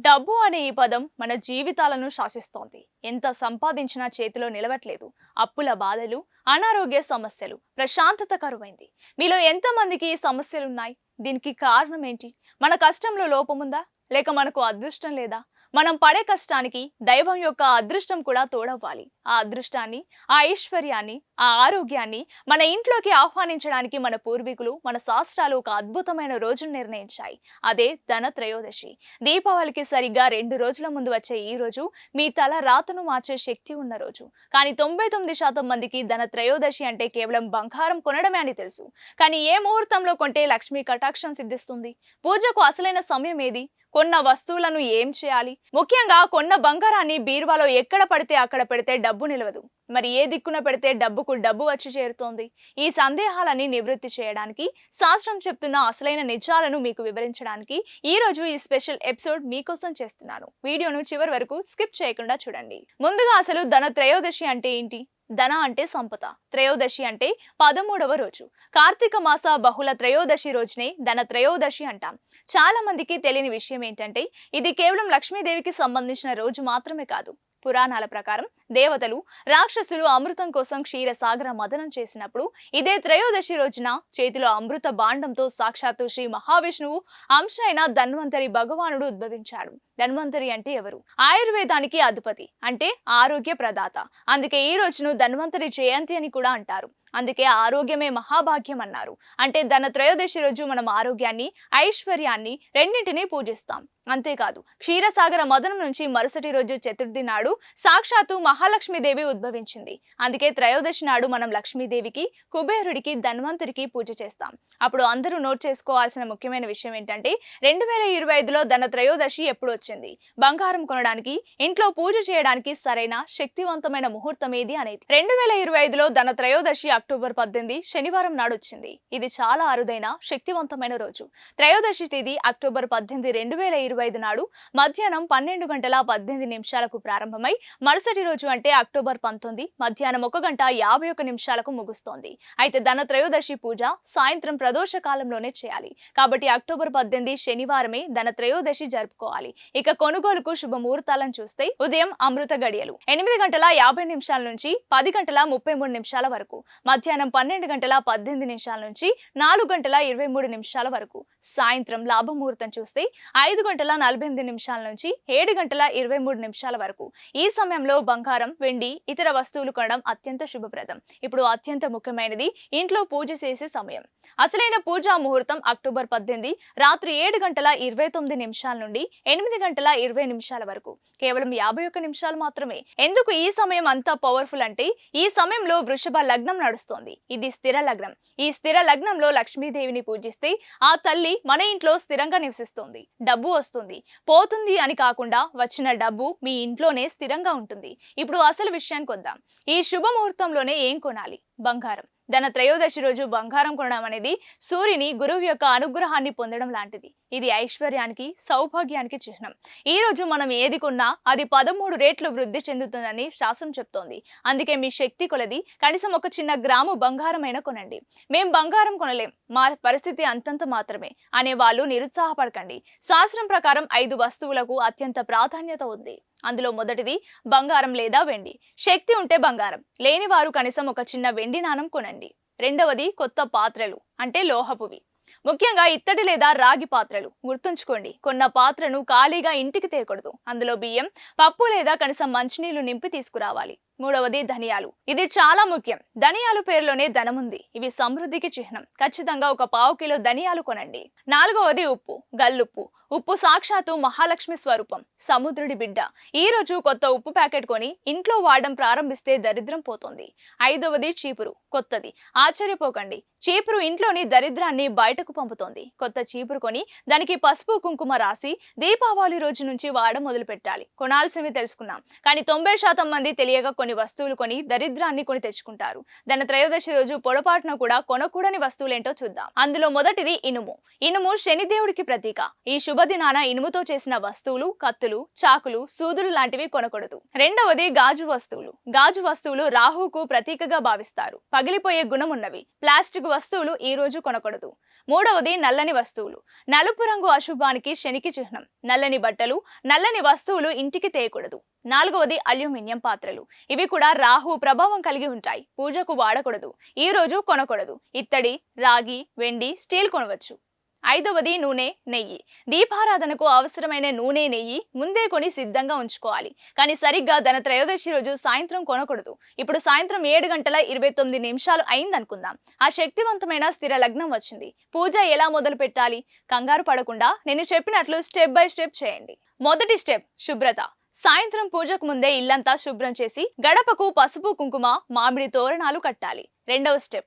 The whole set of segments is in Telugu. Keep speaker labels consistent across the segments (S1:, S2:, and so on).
S1: డబ్బు అనే ఈ పదం మన జీవితాలను శాసిస్తోంది. ఎంత సంపాదించినా చేతిలో నిలవట్లేదు. అప్పుల బాధలు అనారోగ్య సమస్యలు ప్రశాంతత కరువైంది. మీలో ఎంతమందికి ఈ సమస్యలున్నాయి? దీనికి కారణం ఏంటి? మన కష్టంలో లోపముందా? లేక మనకు అదృష్టం లేదా? మనం పడే కష్టానికి దైవం యొక్క అదృష్టం కూడా తోడవ్వాలి. ఆ అదృష్టాన్ని ఆ ఐశ్వర్యాన్ని ఆ ఆరోగ్యాన్ని మన ఇంట్లోకి ఆహ్వానించడానికి మన పూర్వీకులు మన శాస్త్రాలు ఒక అద్భుతమైన రోజును నిర్ణయించాయి. అదే ధన త్రయోదశి. దీపావళికి సరిగ్గా రెండు రోజుల ముందు వచ్చే ఈ రోజు మీ తల రాతను మార్చే శక్తి ఉన్న రోజు. కానీ తొంభై తొమ్మిది శాతం మందికి ధన త్రయోదశి అంటే కేవలం బంగారం కొనడమే అని తెలుసు. కానీ ఏ ముహూర్తంలో కొంటే లక్ష్మీ కటాక్షం సిద్ధిస్తుంది? పూజకు అసలైన సమయం ఏది? కొన్న వస్తువులను ఏం చేయాలి? ముఖ్యంగా కొన్న బంగారాన్ని బీరువాలో ఎక్కడ పడితే అక్కడ పెడితే డబ్బు నిలవదు. మరి ఏ దిక్కున పెడితే డబ్బుకు డబ్బు వచ్చి చేరుతోంది? ఈ సందేహాలని నివృత్తి చేయడానికి శాస్త్రం చెప్తున్న అసలైన నిజాలను మీకు వివరించడానికి ఈ రోజు ఈ స్పెషల్ ఎపిసోడ్ మీకోసం చేస్తున్నాను. వీడియోను చివరి వరకు స్కిప్ చేయకుండా చూడండి. ముందుగా అసలు ధన త్రయోదశి అంటే ఏంటి? ధన అంటే సంపద త్రయోదశి అంటే పదమూడవ రోజు. కార్తీక మాస బహుళ త్రయోదశి రోజునే ధన త్రయోదశి అంటాం. చాలా మందికి తెలియని విషయం ఏంటంటే ఇది కేవలం లక్ష్మీదేవికి సంబంధించిన రోజు మాత్రమే కాదు. పురాణాల ప్రకారం దేవతలు రాక్షసులు అమృతం కోసం క్షీరసాగర మదనం చేసినప్పుడు ఇదే త్రయోదశి రోజున చేతిలో అమృత బాండంతో సాక్షాత్తు శ్రీ మహావిష్ణువు అంశ అయిన ధన్వంతరి భగవానుడు ఉద్భవించాడు. ధన్వంతరి అంటే ఎవరు? ఆయుర్వేదానికి అధిపతి అంటే ఆరోగ్య ప్రదాత. అందుకే ఈ రోజును ధన్వంతరి జయంతి అని కూడా అంటారు. అందుకే ఆరోగ్యమే మహాభాగ్యం అన్నారు. అంటే ధన త్రయోదశి రోజు మనం ఆరోగ్యాన్ని ఐశ్వర్యాన్ని రెండింటినీ పూజిస్తాం. అంతేకాదు క్షీరసాగర మదనం నుంచి మరుసటి రోజు చతుర్థి నాడు సాక్షాత్తు మహాలక్ష్మీదేవి ఉద్భవించింది. అందుకే త్రయోదశి నాడు మనం లక్ష్మీదేవికి కుబేరుడికి ధన్వంతరికి పూజ చేస్తాం. అప్పుడు అందరూ నోట్ చేసుకోవాల్సిన ముఖ్యమైన విషయం ఏంటంటే రెండు వేల ఇరవై ఐదులో ధన త్రయోదశి ఎప్పుడు వచ్చింది? బంగారం కొనడానికి ఇంట్లో పూజ చేయడానికి సరైన శక్తివంతమైన ముహూర్తం ఏది అనేది. రెండు వేల ఇరవై ఐదులో ధన త్రయోదశి అక్టోబర్ పద్దెనిమిది శనివారం నాడు వచ్చింది. ఇది చాలా అరుదైన శక్తివంతమైన రోజు. త్రయోదశి తేదీ అక్టోబర్ పద్దెనిమిది రెండు వేల ఇరవై ఐదు నాడు మధ్యాహ్నం పన్నెండు గంటల పద్దెనిమిది నిమిషాలకు ప్రారంభమై మరుసటి రోజు అంటే అక్టోబర్ పంతొమ్మిది మధ్యాహ్నం ఒక గంట యాభై ఒక నిమిషాలకు ముగుస్తోంది. అయితే ధన త్రయోదశి పూజ సాయంత్రం ప్రదోష కాలంలోనే చేయాలి. కాబట్టి అక్టోబర్ పద్దెనిమిది శనివారమే ధన త్రయోదశి జరుపుకోవాలి. ఇక కొనుగోలుకు శుభముహూర్తాలను చూస్తే ఉదయం అమృత గడియలు. ఎనిమిది గంటల యాభై నిమిషాల నుంచి పది గంటల ముప్పై మూడు నిమిషాల వరకు. మధ్యాహ్నం పన్నెండు గంటల పద్దెనిమిది నిమిషాల నుంచి నాలుగు గంటల ఇరవై మూడు నిమిషాల వరకు. సాయంత్రం లాభముహూర్తం చూస్తే ఐదు గంటల నలభై ఎనిమిది నిమిషాల నుంచి ఏడు గంటల ఇరవై మూడు నిమిషాల వరకు. ఈ సమయంలో బంగారం వెండి ఇతర వస్తువులు కొనడం అత్యంత శుభప్రదం. ఇప్పుడు అత్యంత ముఖ్యమైనది ఇంట్లో పూజ చేసే సమయం. అసలైన పూజా ముహూర్తం అక్టోబర్ పద్దెనిమిది రాత్రి ఏడు గంటల ఇరవై తొమ్మిది నిమిషాల నుండి ఎనిమిది గంటల ఇరవై నిమిషాల వరకు. కేవలం యాభై ఒక్క నిమిషాలు మాత్రమే. ఎందుకు ఈ సమయం అంతా పవర్ఫుల్ అంటే ఈ సమయంలో వృషభ లగ్నం నడుస్తోంది. ఇది స్థిర లగ్నం. ఈ స్థిర లగ్నంలో లక్ష్మీదేవిని పూజిస్తే ఆ తల్లి మన ఇంట్లో స్థిరంగా నివసిస్తుంది డబ్బు వస్తుంది. పోతుంది అని కాకుండా వచ్చిన డబ్బు మీ ఇంట్లోనే స్థిరంగా ఉంటుంది. ఇప్పుడు అసలు విషయానికి వద్దాం ఈ శుభముహూర్తంలోనే ఏం కొనాలి? బంగారం. ధన త్రయోదశి రోజు బంగారం కొనడం అనేది సూర్యుని గురువు యొక్క అనుగ్రహాన్ని పొందడం లాంటిది. ఇది ఐశ్వర్యానికి సౌభాగ్యానికి చిహ్నం. ఈ రోజు మనం ఏది కొన్నా అది పదమూడు రేట్లు వృద్ధి చెందుతుందని శాస్త్రం చెప్తోంది. అందుకే మీ శక్తి కొలది కనీసం ఒక చిన్న గ్రాము బంగారమైన కొనండి. మేం బంగారం కొనలేం మా పరిస్థితి అంతంత మాత్రమే అనే వాళ్ళు నిరుత్సాహపడకండి. శాస్త్రం ప్రకారం ఐదు వస్తువులకు అత్యంత ప్రాధాన్యత ఉంది. అందులో మొదటిది బంగారం లేదా వెండి. శక్తి ఉంటే బంగారం. లేని వారు కనీసం ఒక చిన్న వెండి నాణం కొనండి. రెండవది కొత్త పాత్రలు అంటే లోహపువి. ముఖ్యంగా ఇత్తడి లేదా రాగి పాత్రలు గుర్తుంచుకోండి. కొన్న పాత్రను ఖాళీగా ఇంటికి తేకూడదు. అందులో బియ్యం పప్పు లేదా కనీసం మంచినీళ్ళు నింపి తీసుకురావాలి. మూడవది ధనియాలు. ఇది చాలా ముఖ్యం. ధనియాలు పేరులోనే ధనముంది ఇవి సమృద్ధికి చిహ్నం. ఖచ్చితంగా ఒక పావు కిలో ధనియాలు కొనండి. నాలుగవది ఉప్పు. గల్లుప్పు. ఉప్పు సాక్షాత్తు మహాలక్ష్మి స్వరూపం. సముద్రుడి బిడ్డ. ఈ రోజు కొత్త ఉప్పు ప్యాకెట్ కొని ఇంట్లో వాడడం ప్రారంభిస్తే దరిద్రం పోతుంది. ఐదవది చీపురు. కొత్తది. ఆశ్చర్యపోకండి. చీపురు ఇంట్లోని దరిద్రాన్ని బయటకు పంపుతోంది. కొత్త చీపురు కొని దానికి పసుపు కుంకుమ రాసి దీపావళి రోజు నుంచి వాడడం మొదలు పెట్టాలి కొనాల్సినవి తెలుసుకున్నాం కానీ తొంభై శాతం మంది తెలియక కొన్ని కొన్ని వస్తువులు కొని దరిద్రాన్ని కొని తెచ్చుకుంటారు. దాని త్రయోదశి రోజు పొరపాటున కూడా కొనకూడని వస్తువులేంటో చూద్దాం. అందులో మొదటిది ఇనుము. ఇనుము శనిదేవుడికి ప్రతీక. ఈ శుభదినాన ఇనుముతో చేసిన వస్తువులు కత్తులు చాకులు సూదులు లాంటివి కొనకూడదు. రెండవది గాజు వస్తువులు. గాజు వస్తువులు రాహుకు ప్రతీకగా భావిస్తారు. పగిలిపోయే గుణం ఉన్నవి ప్లాస్టిక్ వస్తువులు ఈ రోజు కొనకూడదు. మూడవది నల్లని వస్తువులు. నలుపు రంగు అశుభానికి శనికి చిహ్నం. నల్లని బట్టలు నల్లని వస్తువులు ఇంటికి తేయకూడదు. నాలుగవది అల్యూమినియం పాత్రలు. ఇవి కూడా రాహు ప్రభావం కలిగి ఉంటాయి. పూజకు వాడకూడదు. ఈ రోజు కొనకూడదు. ఇత్తడి రాగి వెండి స్టీల్ కొనవచ్చు. ఐదవది నూనె నెయ్యి. దీపారాధనకు అవసరమైన నూనె నెయ్యి ముందే కొని సిద్ధంగా ఉంచుకోవాలి. కానీ సరిగ్గా ధన త్రయోదశి రోజు సాయంత్రం కొనకూడదు. ఇప్పుడు సాయంత్రం ఏడు గంటల ఇరవై తొమ్మిది నిమిషాలు అయిందనుకుందాం. ఆ శక్తివంతమైన స్థిర లగ్నం వచ్చింది. పూజ ఎలా మొదలు పెట్టాలి? కంగారు పడకుండా నేను చెప్పినట్లు స్టెప్ బై స్టెప్ చేయండి. మొదటి స్టెప్ శుభ్రత. సాయంత్రం పూజకు ముందే ఇల్లంతా శుభ్రం చేసి గడపకు పసుపు కుంకుమ మామిడి తోరణాలు కట్టాలి. రెండవ స్టెప్.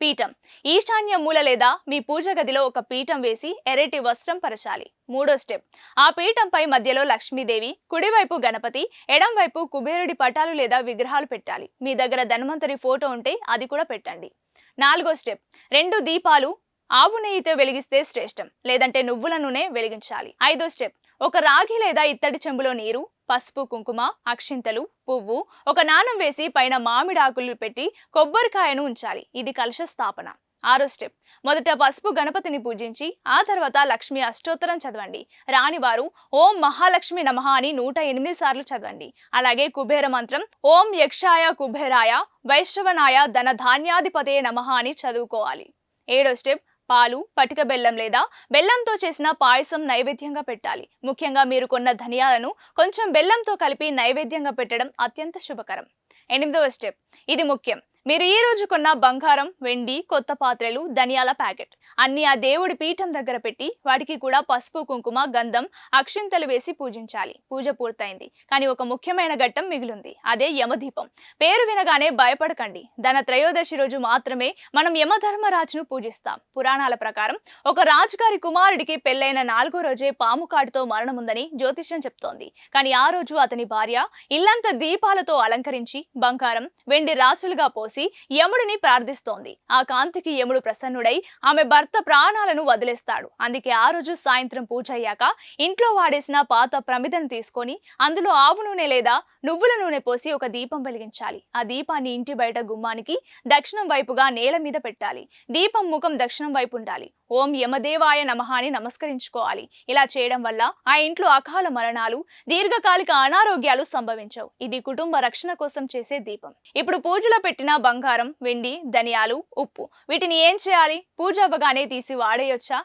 S1: పీఠం. ఈశాన్య మూల లేదా మీ పూజ గదిలో ఒక పీఠం వేసి ఎర్రటి వస్త్రం పరచాలి. మూడో స్టెప్. ఆ పీఠంపై మధ్యలో లక్ష్మీదేవి కుడివైపు గణపతి ఎడంవైపు కుబేరుడి పటాలు లేదా విగ్రహాలు పెట్టాలి. మీ దగ్గర ధన్వంతరి ఫోటో ఉంటే అది కూడా పెట్టండి. నాలుగో స్టెప్. రెండు దీపాలు ఆవు నెయ్యితో వెలిగిస్తే శ్రేష్టం. లేదంటే నువ్వుల నూనె వెలిగించాలి. ఐదో స్టెప్. ఒక రాగి లేదా ఇత్తడి చెంబులో నీరు పసుపు కుంకుమ అక్షింతలు పువ్వు ఒక నాణం వేసి పైన మామిడాకులు పెట్టి కొబ్బరికాయను ఉంచాలి. ఇది కలుష స్థాపన. ఆరో స్టెప్. మొదట పసుపు గణపతిని పూజించి ఆ తర్వాత లక్ష్మి అష్టోత్తరం చదవండి. రానివారు ఓం మహాలక్ష్మి నమః అని నూట ఎనిమిది సార్లు చదవండి. అలాగే కుబేర మంత్రం ఓం యక్షాయ కుబేరాయ వైష్ణవనాయ ధన ధాన్యాధిపతే నమః అని చదువుకోవాలి. ఏడో స్టెప్. పాలు పటిక బెల్లం లేదా బెల్లంతో చేసిన పాయసం నైవేద్యంగా పెట్టాలి. ముఖ్యంగా మీరు కొన్న ధనియాలను కొంచెం బెల్లంతో కలిపి నైవేద్యంగా పెట్టడం అత్యంత శుభకరం. ఎనిమిదవ స్టెప్. ఇది ముఖ్యం. మీరు ఈ రోజు కొన్న బంగారం వెండి కొత్త పాత్రలు ధనియాల ప్యాకెట్. అన్ని ఆ దేవుడి పీఠం దగ్గర పెట్టి వాటికి కూడా పసుపు కుంకుమ గంధం అక్షింతలు వేసి పూజించాలి. పూజ పూర్తయింది. కానీ ఒక ముఖ్యమైన ఘట్టం మిగిలింది. అదే యమదీపం. పేరు వినగానే భయపడకండి. ధన త్రయోదశి రోజు మాత్రమే మనం యమధర్మరాజును పూజిస్తాం. పురాణాల ప్రకారం ఒక రాజుగారి కుమారుడికి పెళ్ళైన నాలుగో రోజే పాము కాటుతో మరణముందని జ్యోతిష్యం చెప్తోంది. కానీ ఆ రోజు అతని భార్య ఇల్లంతా దీపాలతో అలంకరించి బంగారం వెండి రాసులుగా పోసి యముడిని ప్రార్థిస్తోంది. ఆ కాంతికి యముడు ప్రసన్నుడై ఆమె భర్త ప్రాణాలను వదిలేస్తాడు. అందుకే ఆ రోజు సాయంత్రం పూజ అయ్యాక ఇంట్లో వాడేసిన పాత ప్రమిదను తీసుకొని అందులో ఆవు నూనె లేదా నువ్వుల నూనె పోసి ఒక దీపం వెలిగించాలి. ఆ దీపాన్ని ఇంటి బయట గుమ్మానికి దక్షిణం వైపుగా నేల మీద పెట్టాలి. దీపం ముఖం దక్షిణం వైపు ఉండాలి. ఓం యమదేవాయ నమః అని నమస్కరించుకోవాలి. ఇలా చేయడం వల్ల ఆ ఇంట్లో అకాల మరణాలు దీర్ఘకాలిక అనారోగ్యాలు సంభవించవు. ఇది కుటుంబ రక్షణ కోసం చేసే దీపం. ఇప్పుడు పూజలో పెట్టిన బంగారం వెండి ధనియాలు ఉప్పు. వీటిని ఏం చేయాలి? పూజ అవ్వగానే తీసి వాడేయొచ్చా?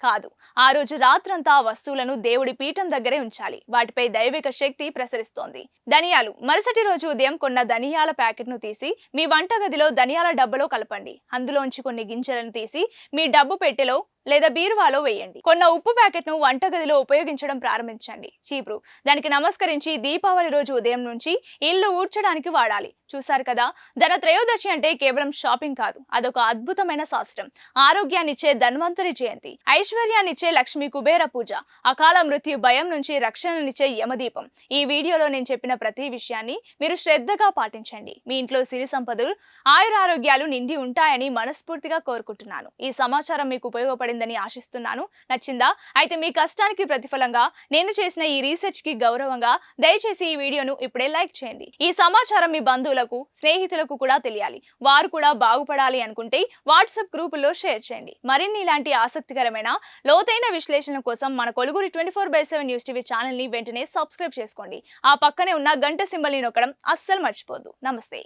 S1: కాదు. ఆ రోజు రాత్రంతా ఆ వస్తువులను దేవుడి పీఠం దగ్గరే ఉంచాలి. వాటిపై దైవిక శక్తి ప్రసరిస్తోంది. ధనియాలు. మరుసటి రోజు ఉదయం కొన్న ధనియాల ప్యాకెట్ను తీసి మీ వంటగదిలో ధనియాల డబ్బలో కలపండి. అందులోంచి కొన్ని గింజలను తీసి మీ డబ్బు పెట్టెలో లేదా బీరువాలో వేయండి. కొన్న ఉప్పు ప్యాకెట్ను వంటగదిలో ఉపయోగించడం ప్రారంభించండి. చీపురు. దానికి నమస్కరించి దీపావళి రోజు ఉదయం నుంచి ఇల్లు ఊడ్చడానికి వాడాలి. చూశారు కదా? ధన త్రయోదశి అంటే కేవలం షాపింగ్ కాదు. అదొక అద్భుతమైన శాస్త్రం ఆరోగ్యాన్నిచ్చే ధన్వంతరి జయంతి. ఐశ్వర్యాన్నిచ్చే లక్ష్మి కుబేర పూజ. అకాల మృత్యు భయం నుంచి రక్షణనిచ్చే యమదీపం. ఈ వీడియోలో నేను చెప్పిన ప్రతి విషయాన్ని మీరు శ్రద్ధగా పాటించండి. మీ ఇంట్లో సిరి సంపదలు ఆయురారోగ్యాలు నిండి ఉంటాయని మనస్ఫూర్తిగా కోరుకుంటున్నాను. ఈ సమాచారం మీకు ఉపయోగపడింది నచ్చిందని ఆశిస్తున్నాను. నచ్చిందా? అయితే మీ కష్టానికి ప్రతిఫలంగా నేను చేసిన ఈ రీసెర్చ్కి గౌరవంగా దయచేసి ఈ వీడియోను ఇప్పుడే లైక్ చేయండి. ఈ సమాచారం మీ బంధువులకు స్నేహితులకు కూడా తెలియాలి. వారు కూడా బాగుపడాలి అనుకుంటే వాట్సాప్ గ్రూపుల్లో షేర్ చేయండి. మరిన్ని ఇలాంటి ఆసక్తికరమైన లోతైన విశ్లేషణ కోసం మన కొలుగురి twenty four by seven news TV ఛానల్ని వెంటనే సబ్స్క్రైబ్ చేసుకోండి. ఆ పక్కనే ఉన్న గంట సింబల్ని నొక్కడం అస్సలు మర్చిపోద్దు నమస్తే.